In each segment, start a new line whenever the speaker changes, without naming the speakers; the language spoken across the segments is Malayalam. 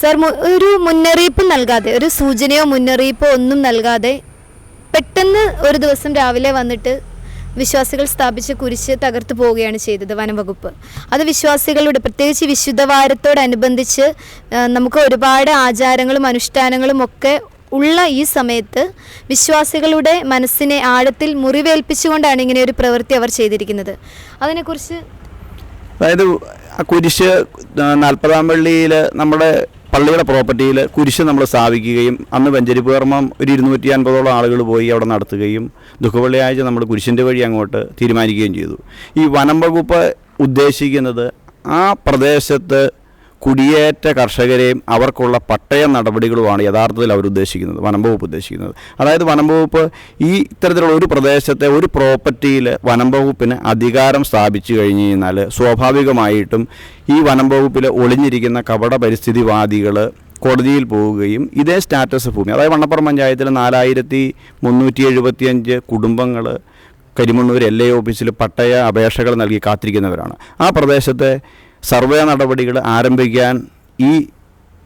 സർ ഒരു മുന്നറിയിപ്പ് നൽകാതെ ഒരു സൂചനയോ മുന്നറിയിപ്പോ ഒന്നും നൽകാതെ പെട്ടെന്ന് ഒരു ദിവസം രാവിലെ വന്നിട്ട് വിശ്വാസികൾ സ്ഥാപിച്ച കുരിശ് തകർത്തു പോവുകയാണ് ചെയ്തത് വനംവകുപ്പ് അത് വിശ്വാസികളുടെ പ്രത്യേകിച്ച് വിശുദ്ധ വാരത്തോടനുബന്ധിച്ച് നമുക്ക് ഒരുപാട് ആചാരങ്ങളും അനുഷ്ഠാനങ്ങളും ഒക്കെ ഉള്ള ഈ സമയത്ത് വിശ്വാസികളുടെ മനസ്സിനെ ആഴത്തിൽ മുറിവേൽപ്പിച്ചുകൊണ്ടാണ് ഇങ്ങനെ ഒരു പ്രവൃത്തി അവർ ചെയ്തിരിക്കുന്നത്. അതിനെക്കുറിച്ച്
അതായത് ആ കുരിശ് നാൽപ്പതാം പള്ളിയിൽ നമ്മുടെ പള്ളിയുടെ പ്രോപ്പർട്ടിയിൽ കുരിശ് നമ്മൾ സ്ഥാപിക്കുകയും അന്ന് വെഞ്ചരിപ്പ് ഒരു ഇരുന്നൂറ്റി അൻപതോളം ആളുകൾ പോയി അവിടെ നടത്തുകയും ദുഃഖവെള്ളിയാഴ്ച നമ്മൾ കുരിശിന്റെ വഴി അങ്ങോട്ട് തീരുമാനിക്കുകയും ചെയ്തു. ഈ വനം വകുപ്പ് ഉദ്ദേശിക്കുന്നത് ആ പ്രദേശത്ത് കുടിയേറ്റ കർഷകരെയും അവർക്കുള്ള പട്ടയ നടപടികളുമാണ് യഥാർത്ഥത്തിൽ അവർ ഉദ്ദേശിക്കുന്നത് വനം വകുപ്പ് ഉദ്ദേശിക്കുന്നത്. അതായത് വനം വകുപ്പ് ഈ ഇത്തരത്തിലുള്ള ഒരു പ്രദേശത്തെ ഒരു പ്രോപ്പർട്ടിയിൽ വനം വകുപ്പിന് അധികാരം സ്ഥാപിച്ചു കഴിഞ്ഞു കഴിഞ്ഞാൽ സ്വാഭാവികമായിട്ടും ഈ വനം വകുപ്പിൽ ഒളിഞ്ഞിരിക്കുന്ന കപട പരിസ്ഥിതിവാദികൾ കോടതിയിൽ പോവുകയും ഇതേ സ്റ്റാറ്റസ് ഭൂമി അതായത് വണ്ണപ്പുറം പഞ്ചായത്തിൽ നാലായിരത്തി മുന്നൂറ്റി എഴുപത്തിയഞ്ച് കുടുംബങ്ങൾ കരിമണ്ണൂർ എൽ എ ഓഫീസിൽ പട്ടയ അപേക്ഷകൾ നൽകി കാത്തിരിക്കുന്നവരാണ്. ആ പ്രദേശത്തെ സർവേ നടപടികൾ ആരംഭിക്കാൻ ഈ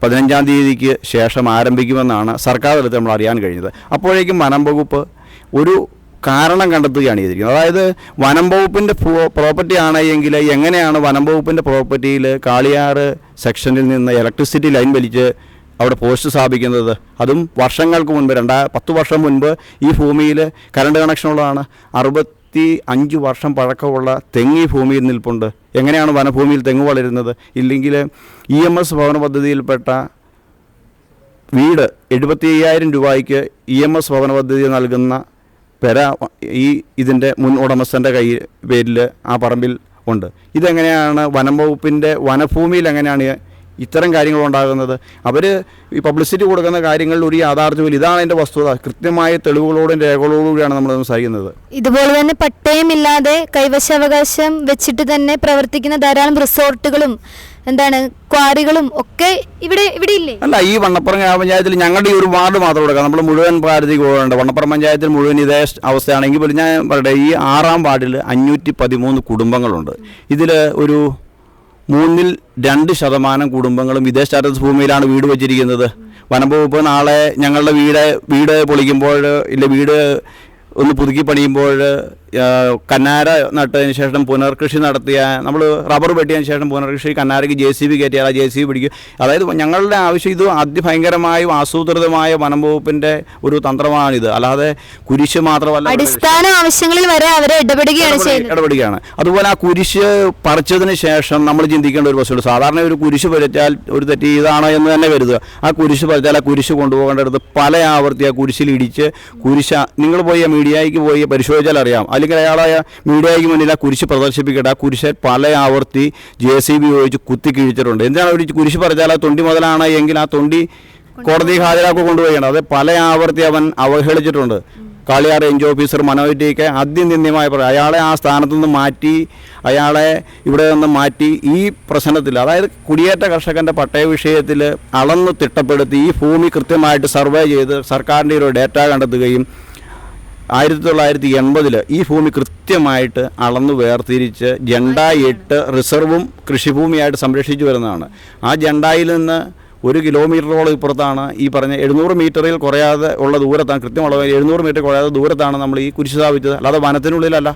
പതിനഞ്ചാം തീയതിക്ക് ശേഷം ആരംഭിക്കുമെന്നാണ് സർക്കാർ തലത്തിൽ നമ്മൾ അറിയാൻ കഴിഞ്ഞത്. അപ്പോഴേക്കും വനം വകുപ്പ് ഒരു കാരണം കണ്ടെത്തുകയാണ് ചെയ്തിരിക്കുന്നത്. അതായത് വനം വകുപ്പിന്റെ പ്രോപ്പർട്ടി ആണ് എങ്കിൽ എങ്ങനെയാണ് വനം വകുപ്പിന്റെ പ്രോപ്പർട്ടിയിൽ കാളിയാറ് സെക്ഷനിൽ നിന്ന് ഇലക്ട്രിസിറ്റി ലൈൻ വലിച്ച് അവിടെ പോസ്റ്റ് സ്ഥാപിക്കുന്നത്? അതും വർഷങ്ങൾക്ക് മുൻപ് രണ്ടാ പത്ത് വർഷം മുൻപ് ഈ ഭൂമിയിൽ കറണ്ട് കണക്ഷനുള്ളതാണ് അറുപത്തി അഞ്ച് വർഷം പഴക്കമുള്ള തെങ്ങി ഭൂമിയിൽ നിൽപ്പുണ്ട്. എങ്ങനെയാണ് വനഭൂമിയിൽ തെങ്ങ് വളരുന്നത്? ഇല്ലെങ്കിൽ ഇ എം എസ് ഭവന പദ്ധതിയിൽപ്പെട്ട വീട് എഴുപത്തി അയ്യായിരം രൂപയ്ക്ക് ഇ എം എസ് ഭവന പദ്ധതി നൽകുന്ന പെര ഈ ഇതിന്റെ മുൻ ഉടമസ്ഥന്റെ കൈ പേരിൽ ആ പറമ്പിൽ ഉണ്ട്. ഇതെങ്ങനെയാണ് വനം വകുപ്പിന്റെ വനഭൂമിയിൽ എങ്ങനെയാണ് ഇത്തരം കാര്യങ്ങൾ ഉണ്ടാകുന്നത് അവർ ഈ പബ്ലിസിറ്റി കൊടുക്കുന്ന കാര്യങ്ങളിൽ ഒരു യാഥാർത്ഥ്യമില്ല ഇതാണ് അതിന്റെ വസ്തുത. കൃത്യമായ തെളിവുകളോടും രേഖകളോടും കൂടിയാണ് നമ്മൾ സംസാരിക്കുന്നത്.
ഇതുപോലെ തന്നെ പട്ടയമില്ലാതെ കൈവശാവകാശം വെച്ചിട്ട് തന്നെ പ്രവർത്തിക്കുന്ന ധാരാളം റിസോർട്ടുകളും എന്താണ് ക്വാറികളും ഒക്കെ ഇവിടെ ഇവിടെ ഇല്ലേ?
അല്ല ഈ വണ്ണപ്പുറം ഗ്രാമപഞ്ചായത്തിൽ ഞങ്ങളുടെ ഈ ഒരു വാർഡ് മാത്രം കൊടുക്കാം നമ്മൾ മുഴുവൻ ഭാരതിക്ക് പോകേണ്ട വണ്ണപ്പുറം പഞ്ചായത്തിൽ മുഴുവൻ ഇതേ അവസ്ഥയാണെങ്കിൽ പോലും ഞാൻ പറയട്ടെ ഈ ആറാം വാർഡിൽ അഞ്ഞൂറ്റി പതിമൂന്ന് കുടുംബങ്ങളുണ്ട്. ഇതിൽ ഒരു മൂന്നിൽ രണ്ട് ശതമാനം കുടുംബങ്ങളും വിദേശ സ്റ്റാറ്റസ് ഭൂമിയിലാണ് വീട് വെച്ചിരിക്കുന്നത്. വനംവകുപ്പ് നാളെ ഞങ്ങളുടെ വീട് വീട് പൊളിക്കുമ്പോൾ ഇല്ല വീട് ഒന്ന് പുതുക്കി പണിയുമ്പോൾ കന്നാര നട്ടതിന് ശേഷം പുനർകൃഷി നടത്തിയ നമ്മൾ റബ്ബർ വെട്ടിയതിന് ശേഷം പുനർകൃഷി കന്നാരയ്ക്ക് ജെ സി ബി കയറ്റിയാൽ ആ ജെ സി ബി പിടിക്കും. അതായത് ഞങ്ങളുടെ ആവശ്യം ഇത് അതിഭയങ്കരമായും ആസൂത്രിതമായ വനം വകുപ്പിന്റെ ഒരു തന്ത്രമാണിത്. അല്ലാതെ കുരിശ് മാത്രമല്ല
അടിസ്ഥാന ആവശ്യങ്ങളിൽ വരെ അവരെ ഇടപെടുകയാണ്
ഇടപെടുകയാണ്. അതുപോലെ ആ കുരിശ് പറിച്ചതിന് ശേഷം നമ്മൾ ചിന്തിക്കേണ്ട ഒരു പ്രശ്നമുണ്ട് സാധാരണ ഒരു കുരിശ് പറിച്ചാൽ ഒരു തെറ്റ് ഇതാണ് എന്ന് തന്നെ കരുതുക. ആ കുരിശ് പറിച്ചാൽ ആ കുരിശ് കൊണ്ടുപോകേണ്ടടുത്ത് പല ആവർത്തി ആ കുരിശിൽ ഇടിച്ച് കുരിശ നിങ്ങൾ പോയി ആ മീഡിയയ്ക്ക് പോയി പരിശോധിച്ചാൽ അറിയാം. അല്ലെങ്കിൽ അയാളെ മീഡിയയ്ക്ക് മുന്നിൽ ആ കുരിശ് പ്രദർശിപ്പിക്കട്ടെ. ആ കുരിശ് പല ആവർത്തി ജെ സി ബി ഉപയോഗിച്ച് കുത്തി കിഴിച്ചിട്ടുണ്ട്. എന്താണ് അവർ കുരിശ് പറിച്ചാൽ ആ തൊണ്ടി മുതലാണ് എങ്കിൽ ആ തൊണ്ടി കോടതി ഹാജരാക്കി കൊണ്ടുപോവുകയാണ്. അത് പല ആവർത്തി അവൻ അവഹേളിച്ചിട്ടുണ്ട്. Kaliyar range officer Manoj T K അത്യന്തിന്യമായ അയാളെ ആ സ്ഥാനത്തു നിന്ന് മാറ്റി അയാളെ ഇവിടെ നിന്ന് മാറ്റി ഈ പ്രശ്നത്തിൽ അതായത് കുടിയേറ്റ കർഷകന്റെ പട്ടയ വിഷയത്തിൽ അളന്ന് തിട്ടപ്പെടുത്തി ഈ ഭൂമി കൃത്യമായിട്ട് സർവേ ചെയ്ത് സർക്കാരിന്റെ ഒരു ഡേറ്റ കണ്ടെത്തുകയും ആയിരത്തി തൊള്ളായിരത്തി എൺപതിൽ ഈ ഭൂമി കൃത്യമായിട്ട് അളന്ന് വേർതിരിച്ച് ജണ്ടായിട്ട് റിസർവും കൃഷിഭൂമിയായിട്ട് സംരക്ഷിച്ചു വരുന്നതാണ്. ആ ജണ്ടായിൽ നിന്ന് ഒരു കിലോമീറ്ററോളം ഇപ്പുറത്താണ് ഈ പറഞ്ഞ എഴുന്നൂറ് മീറ്ററിൽ കുറയാതെ ഉള്ള ദൂരത്താണ് കൃത്യം അളവ് എഴുന്നൂറ് മീറ്റർ കുറയാതെ ദൂരത്താണ് നമ്മൾ ഈ കുരിശ് സ്ഥാപിച്ചത്. അല്ലാതെ വനത്തിനുള്ളിലല്ല.